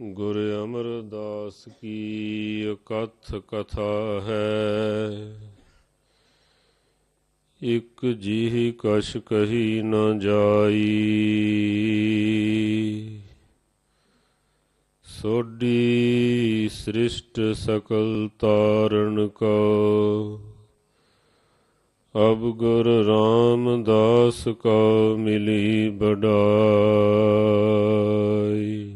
ਗੁਰ ਅਮਰਦਾਸ ਕੀ ਅਕਥ ਕਥਾ ਹੈ? ਇਕ ਜੀਹ ਕਛ ਕਹੀ ਨ ਜਾਈ। ਸੋਡੀ ਸ੍ਰਿਸ਼ਟ ਸਕਲ ਤਾਰਨ ਕੋ। ਅਬ ਗੁਰ ਰਾਮਦਾਸ ਕਾ ਮਿਲੀ ਬਡਾਈ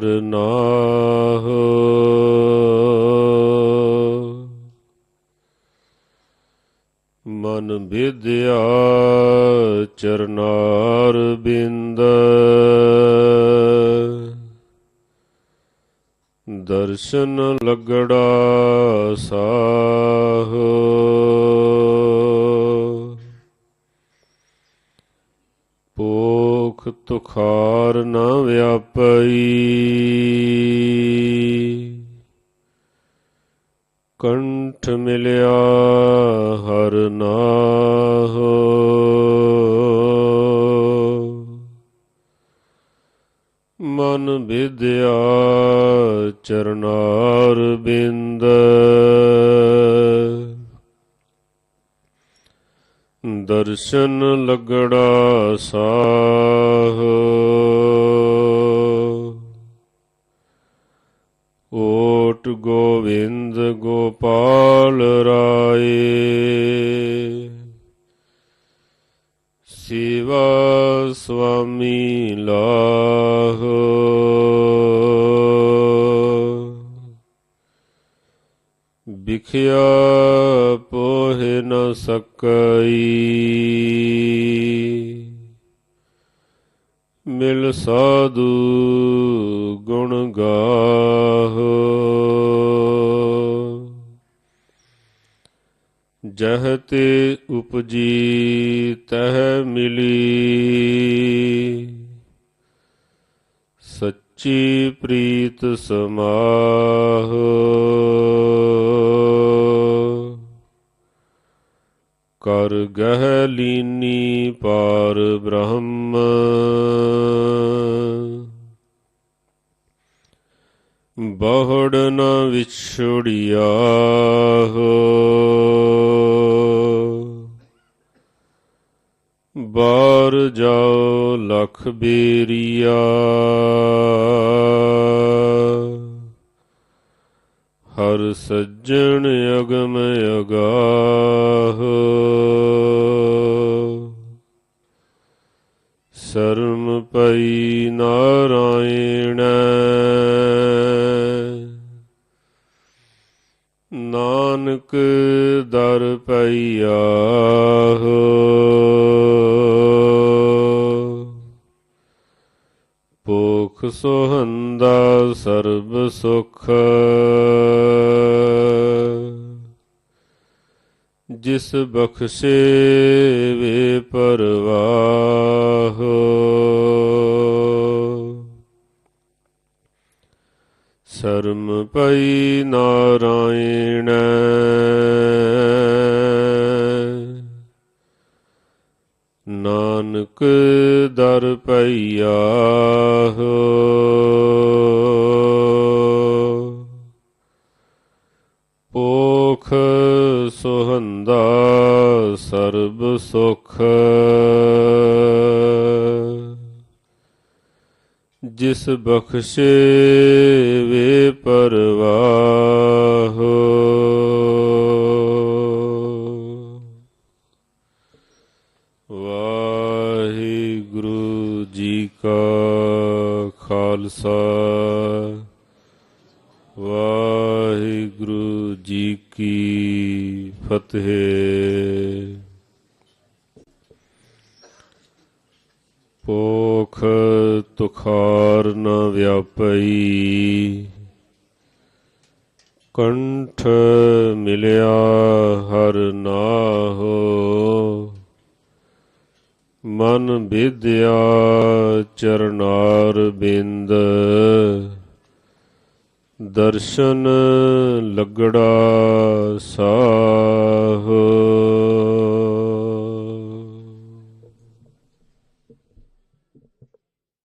ਹਰ ਨਾਹ। ਮਨ ਵਿਦਿਆ ਚਰਨਾਰ ਬਿੰਦ। ਦਰਸ਼ਨ ਲਗੜਾ ਸਾਹ। ਤੁਖਾਰ ਨਾ ਵਿਆਪਈ। ਕੰਠ ਮਿਲਿਆ ਹਰ ਨਾਹ। ਮਨ ਵਿਦਿਆ ਚਰਨਾਰ ਬਿੰਦ। ਦਰਸ਼ਨ ਲਗੜਾ ਸਾਹ। ਓਟ ਗੋਵਿੰਦ ਗੋਪਾਲ ਰਾਏ। ਸਿਵਾ ਸੁਆਮੀ ਲਾਹ। ਵਿਖਿਆ ਸਕਈ। ਮਿਲ ਸਾਧੂ ਗੁਣ ਗਾਹ। ਜਹ ਤੇ ਉਪਜੀ ਤਹ ਮਿਲੀ। ਸੱਚੀ ਪ੍ਰੀਤ ਸਮਾਹੋ। ਕਰ ਗਹਿ ਲੀਨੀ ਪਾਰ ਬ੍ਰਹਮ। ਬਹੁੜ ਨ ਵਿਛੜਿਆ ਹੋ ਬਾਰ ਜਾਓ ਲਖ ਬੇਰੀਆ। ਹਰ ਸੱਜਣ ਅਗਮ ਅਗਾਹ ਸ਼ਰਮ ਪਈ ਨਾਰਾਇਣ। ਨਾਨਕ ਦਰ ਪਈਆ ਪੋਖ ਸੁਹੰਦਾ ਸਰਬ ਸੁਖ। ਜਿਸ ਬਖਸ਼ੇ ਵੇ ਪਰਵਾਹ। ਸ਼ਰਮ ਪਈ ਨਾਰਾਇਣ। ਨਾਨਕ ਦਰ ਪਈਆ। ਜਿਸ ਬਖਸ਼ੇ ਵੇ ਪਰਵਾਹ। ਵਾਹਿਗੁਰੂ ਜੀ ਕਾ ਖਾਲਸਾ। ਵਾਹਿਗੁਰੂ ਜੀ ਕੀ ਫਤਿਹ। ਪੋਖ ਤੁਖਾਰ ਬੁਖਾਰ ਨ ਵਿਆਪਈ ਕੰਠ ਮਿਲਿਆ ਹਰ ਨਾਹੋ ਮਨ ਵਿਦਿਆ ਚਰਨਾਰ ਬਿੰਦ ਦਰਸ਼ਨ ਲੱਗੜਾ